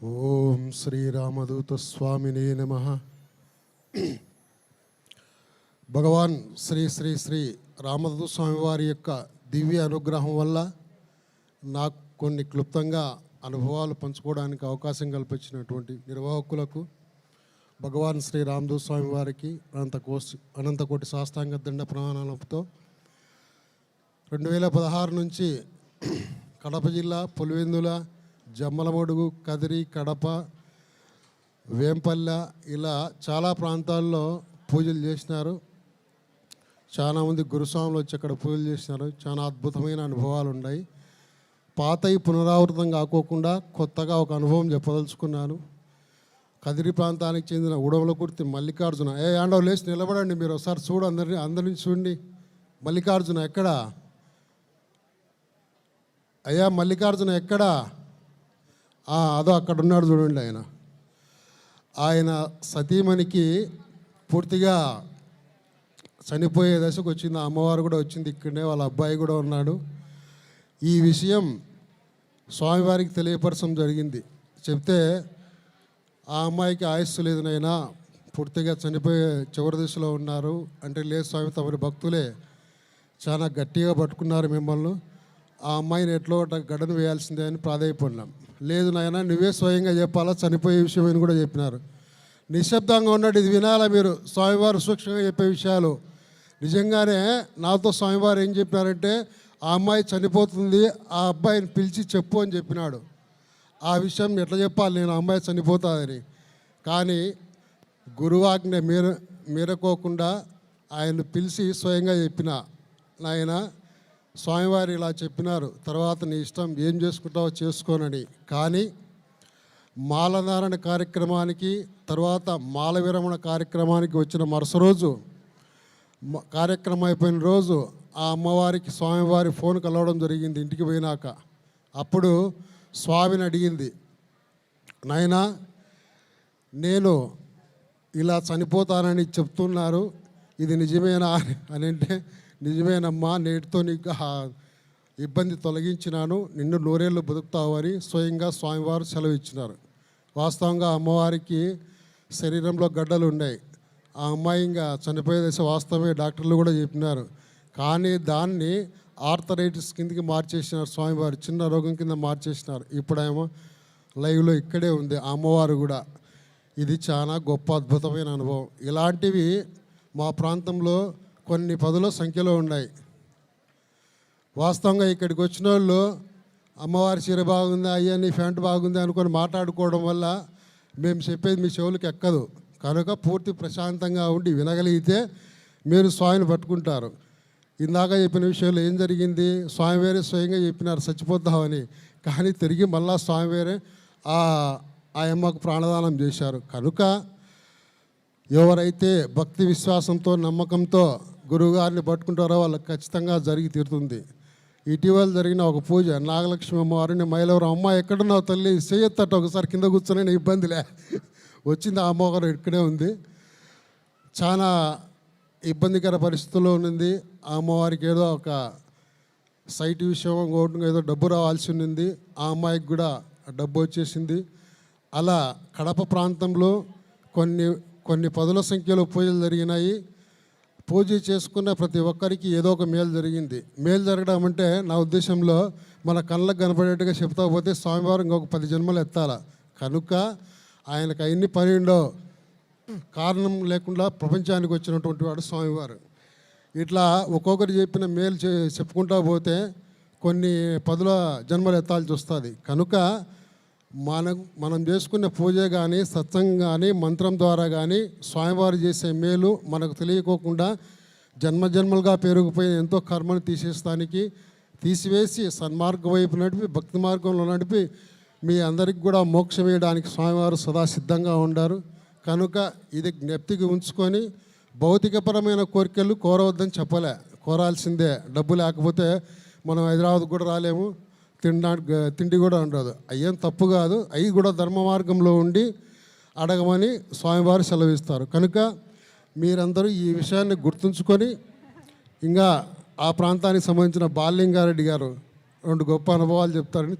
ఓం శ్రీరామదూత స్వామినే నమ. భగవాన్ శ్రీ శ్రీ శ్రీ రామదూత స్వామి వారి యొక్క దివ్య అనుగ్రహం వల్ల నాకు కొన్ని క్లుప్తంగా అనుభవాలు పంచుకోవడానికి అవకాశం కల్పించినటువంటి నిర్వాహకులకు భగవాన్ శ్రీ రామదూత స్వామి వారికి అనంత కోసి అనంతకోటి శాస్త్రాంగ దండ ప్రమాణాలతో రెండు వేల పదహారు నుంచి కడప జిల్లా పులివెందుల జమ్మలమడుగు కదిరి కడప వేంపల్లె ఇలా చాలా ప్రాంతాల్లో పూజలు చేసినారు. చాలామంది గురుస్వాములు వచ్చి అక్కడ పూజలు చేసినారు. చాలా అద్భుతమైన అనుభవాలు ఉన్నాయి. పాతవి పునరావృతం కాకోకుండా కొత్తగా ఒక అనుభవం చెప్పదలుచుకున్నాను. కదిరి ప్రాంతానికి చెందిన ఉడవలకుర్తి మల్లికార్జున. ఏ ఆండవ లేచి నిలబడండి మీరు. ఒకసారి చూడు అందరిని అందరిని చూడండి. మల్లికార్జున ఎక్కడా? అయ్యా మల్లికార్జున ఎక్కడా? అదో అక్కడ ఉన్నాడు చూడండి ఆయన. ఆయన సతీమణికి పూర్తిగా చనిపోయే దశకు వచ్చింది. అమ్మవారు కూడా వచ్చింది ఇక్కడనే వాళ్ళ అబ్బాయి కూడా ఉన్నాడు. ఈ విషయం స్వామివారికి తెలియపరచడం జరిగింది. చెప్తే ఆ అమ్మాయికి ఆయుస్సు లేదు నైనా పూర్తిగా చనిపోయే చివరి దశలో ఉన్నారు. అంటే లేదు స్వామి తమరి భక్తులే చాలా గట్టిగా పట్టుకున్నారు మిమ్మల్ని. ఆ అమ్మాయిని ఎట్లో ఒకటి గడను వేయాల్సిందే అని ప్రాధాయపడినాం. లేదు నాయన నువ్వే స్వయంగా చెప్పాలా? చనిపోయే విషయం అని కూడా చెప్పినారు. నిశ్శబ్దంగా ఉన్నట్టు ఇది వినాలా మీరు? స్వామివారు సూక్ష్మంగా చెప్పే విషయాలు. నిజంగానే నాతో స్వామివారు ఏం చెప్పినారంటే ఆ అమ్మాయి చనిపోతుంది ఆ అబ్బాయిని పిలిచి చెప్పు అని చెప్పినాడు. ఆ విషయం ఎట్లా చెప్పాలి నేను? అమ్మాయి చనిపోతుందని. కానీ గురువాజ్ఞ మీర మీరకోకుండా ఆయన పిలిచి స్వయంగా చెప్పిన నాయన స్వామివారు ఇలా చెప్పినారు తర్వాత నీ ఇష్టం ఏం చేసుకుంటావో చేసుకోనని. కానీ మాలధారణ కార్యక్రమానికి తర్వాత మాల విరమణ కార్యక్రమానికి వచ్చిన మరుస రోజు కార్యక్రమం అయిపోయిన రోజు ఆ అమ్మవారికి స్వామివారి ఫోన్ కలవడం జరిగింది ఇంటికి పోయినాక. అప్పుడు స్వామిని అడిగింది నాయనా నేను ఇలా చనిపోతానని చెప్తున్నారు ఇది నిజమేనా? అని అంటే నిజమేనమ్మా నేటితో నీకు ఇబ్బంది తొలగించినాను. నిన్ను నూరేళ్ళు బతుకుతావు అని స్వయంగా స్వామివారు సెలవు ఇచ్చినారు వాస్తవంగా అమ్మవారికి శరీరంలో గడ్డలు ఉన్నాయి. ఆ అమ్మాయి ఇంకా చనిపోయే దశ వాస్తవమే డాక్టర్లు కూడా చెప్పినారు. కానీ దాన్ని ఆర్థరైటిస్ కిందకి మార్చేసినారు స్వామివారు చిన్న రోగం కింద మార్చేసినారు. ఇప్పుడేమో లైవ్లో ఇక్కడే ఉంది ఆ అమ్మవారు కూడా. ఇది చాలా గొప్ప అద్భుతమైన అనుభవం. ఇలాంటివి మా ప్రాంతంలో కొన్ని పదుల సంఖ్యలో ఉన్నాయి. వాస్తవంగా ఇక్కడికి వచ్చిన వాళ్ళు అమ్మవారి చీర బాగుందా అయ్యని ఫ్యాంట్ బాగుంది అనుకొని మాట్లాడుకోవడం వల్ల మేము చెప్పేది మీ చెవులకు ఎక్కదు. కనుక పూర్తి ప్రశాంతంగా ఉండి వినగలిగితే మీరు స్వామిని పట్టుకుంటారు. ఇందాక చెప్పిన విషయంలో ఏం జరిగింది? స్వామి వేరే స్వయంగా చెప్పినారు చచ్చిపోతామని. కానీ తిరిగి మళ్ళా స్వామి వేరే ఆ అమ్మకు ప్రాణదానం చేశారు. కనుక ఎవరైతే భక్తి విశ్వాసంతో నమ్మకంతో గురువుగారిని పట్టుకుంటారో వాళ్ళకి ఖచ్చితంగా జరిగి తీరుతుంది. ఇటీవల జరిగిన ఒక పూజ నాగలక్ష్మి అమ్మవారిని మైలవరం అమ్మ ఎక్కడున్నావు తల్లి చేయొత్తట ఒకసారి కింద కూర్చొని ఇబ్బందిలే వచ్చింది ఆ అమ్మవారు ఇక్కడే ఉంది. చాలా ఇబ్బందికర పరిస్థితుల్లో ఉంది ఆ అమ్మవారికి ఏదో ఒక సైట్ విషయం ఇంకోటి ఏదో డబ్బు రావాల్సి ఉంది ఆ అమ్మాయికి కూడా డబ్బు వచ్చేసింది. అలా కడప ప్రాంతంలో కొన్ని కొన్ని పదుల సంఖ్యలో పూజలు జరిగినాయి. పూజ చేసుకున్న ప్రతి ఒక్కరికి ఏదో ఒక మేలు జరిగింది. మేలు జరగడం అంటే నా ఉద్దేశంలో మన కళ్ళకు కనపడేట్టుగా చెప్తా పోతే స్వామివారు ఇంకొక పది జన్మలు ఎత్తాల. కనుక ఆయనకు అన్ని పనిండో కారణం లేకుండా ప్రపంచానికి వచ్చినటువంటి వాడు స్వామివారు. ఇట్లా ఒక్కొక్కరు చెప్పిన మేలు చే- చెప్పుకుంటా పోతే కొన్ని పదుల జన్మలు ఎత్తాల్సి వస్తుంది. కనుక మనం మనం చేసుకునే పూజ కానీ సత్సంగం కానీ మంత్రం ద్వారా కానీ స్వామివారు చేసే మేలు మనకు తెలియకోకుండా జన్మ జన్మలుగా పెరిగిపోయిన ఎంతో కర్మను తీసేస్తానికి తీసివేసి సన్మార్గ వైపు నడిపి భక్తి మార్గంలో నడిపి మీ అందరికి కూడా మోక్షం వేయడానికి స్వామివారు సదా సిద్ధంగా ఉండారు. కనుక ఇది జ్ఞప్తికి ఉంచుకొని భౌతికపరమైన కోరికలు కోరవద్దని చెప్పలే. కోరాల్సిందే. డబ్బు లేకపోతే మనం హైదరాబాద్ కూడా రాలేము. తినడానికి తిండి కూడా ఉండదు. అయ్యేం తప్పు కాదు. అవి కూడా ధర్మ మార్గంలో ఉండి అడగమని స్వామివారు సెలవిస్తారు. కనుక మీరందరూ ఈ విషయాన్ని గుర్తుంచుకొని ఇంకా ఆ ప్రాంతానికి సంబంధించిన బాలింగారెడ్డి గారు రెండు గొప్ప అనుభవాలు చెప్తారని